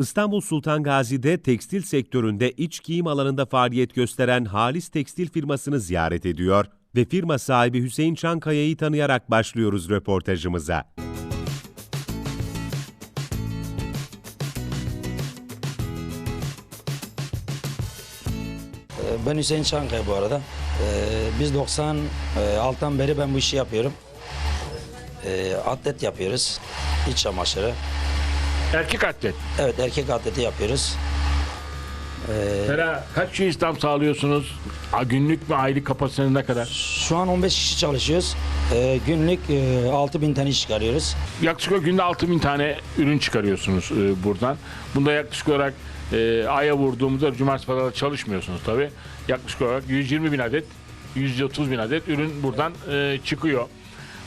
İstanbul Sultan Gazi'de tekstil sektöründe iç giyim alanında faaliyet gösteren Halis Tekstil firmasını ziyaret ediyor ve firma sahibi Hüseyin Çankaya'yı tanıyarak başlıyoruz röportajımıza. Ee, Ben Hüseyin Çankaya bu arada. Ee, Biz 96'dan beri ben bu işi yapıyorum. Ee, Atlet yapıyoruz. İç çamaşırı. Erkek atlet. Evet erkek atleti yapıyoruz. Mesela kaç kişi istihdam sağlıyorsunuz? A, günlük mü aylık kapasiteniz ne kadar? Şu an 15 kişi çalışıyoruz. Ee, Günlük 6000 tane iş çıkarıyoruz. Yaklaşık olarak günde 6000 tane ürün çıkarıyorsunuz e, buradan. Bunda yaklaşık olarak e, aya vurduğumuzda cumartesi pazarda çalışmıyorsunuz tabi. Yaklaşık olarak 120 bin adet, 130 bin adet ürün buradan e, çıkıyor.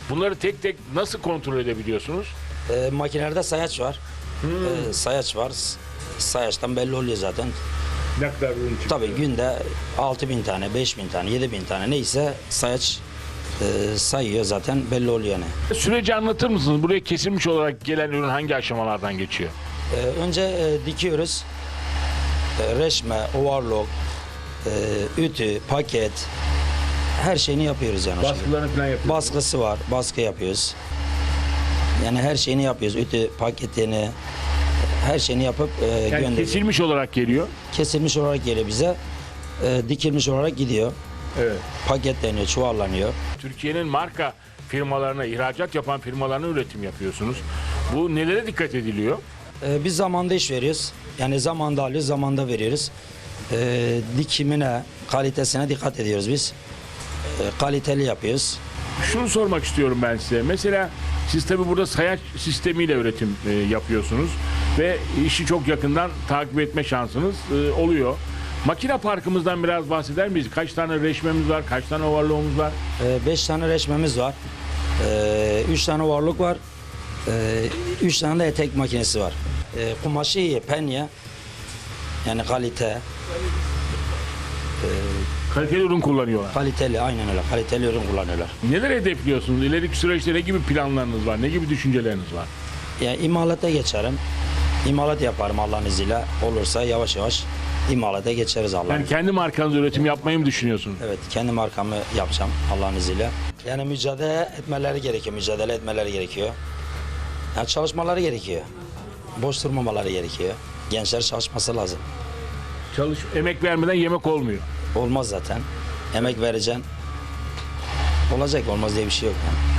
Bunları tek tek nasıl kontrol edebiliyorsunuz? Ee, Makinelerde sayaç var. Ee, Sayaç var. Sayaçtan belli oluyor zaten. Ne kadar ürün çıkıyor? Tabii günde 6000 tane, 5000 tane, 7000 tane neyse sayaç e, sayıyor zaten belli oluyor yani. Süreci anlatır mısınız? Buraya kesilmiş olarak gelen ürün hangi aşamalardan geçiyor? Ee, önce e, dikiyoruz. E, reşme, overlock, e, ütü, paket her şeyini yapıyoruz yani. Baskılarını falan yapıyorsunuz. Baskısı var, baskı yapıyoruz. Yani her şeyini yapıyoruz. Ütü, paketini, her şeyini yapıp e, Yani gönderiyoruz. kesilmiş olarak geliyor. Kesilmiş olarak geliyor bize. E, dikilmiş olarak gidiyor. Evet. Paketleniyor, çuvallanıyor. Türkiye'nin marka firmalarına, ihracat yapan firmalarına üretim yapıyorsunuz. Bu nelere dikkat ediliyor? Ee, biz zamanda iş veriyoruz. Yani zamanda alıyoruz, zamanda veriyoruz. Ee, dikimine, kalitesine dikkat ediyoruz biz. Ee, kaliteli yapıyoruz. Şunu sormak istiyorum ben size. Mesela siz tabi burada sayaç sistemiyle üretim e, yapıyorsunuz ve işi çok yakından takip etme şansınız e, oluyor. Makine parkımızdan biraz bahseder miyiz? Kaç tane reşmemiz var? Kaç tane overlock'umuz var? Ee, beş tane reçmemiz var. Ee, üç tane varlık var. Ee, üç tane de etek makinesi var. Ee, kumaşı iyi, penye. Yani kalite, Kaliteli ürün kullanıyorlar. kaliteli, aynen öyle. Kaliteli ürün kullanıyorlar. Neler hedefliyorsunuz? İleriki süreçte ne gibi planlarınız var? Ne gibi düşünceleriniz var? Yani imalata geçerim. İmalat yaparım Allah'ın izniyle. Olursa yavaş yavaş imalata geçeriz Allah'ın Yani kendi markanızda üretim yapmayı mı düşünüyorsunuz? Evet, kendi markamı yapacağım Allah'ın izniyle. Yani mücadele etmeleri gerekiyor, mücadele etmeleri gerekiyor. Yani çalışmaları gerekiyor. Boş durmamaları gerekiyor. Gençler çalışması lazım. Çalış, emek vermeden yemek olmuyor. Olmaz zaten. Emek vereceksin. Olacak, olmaz diye bir şey yok yani.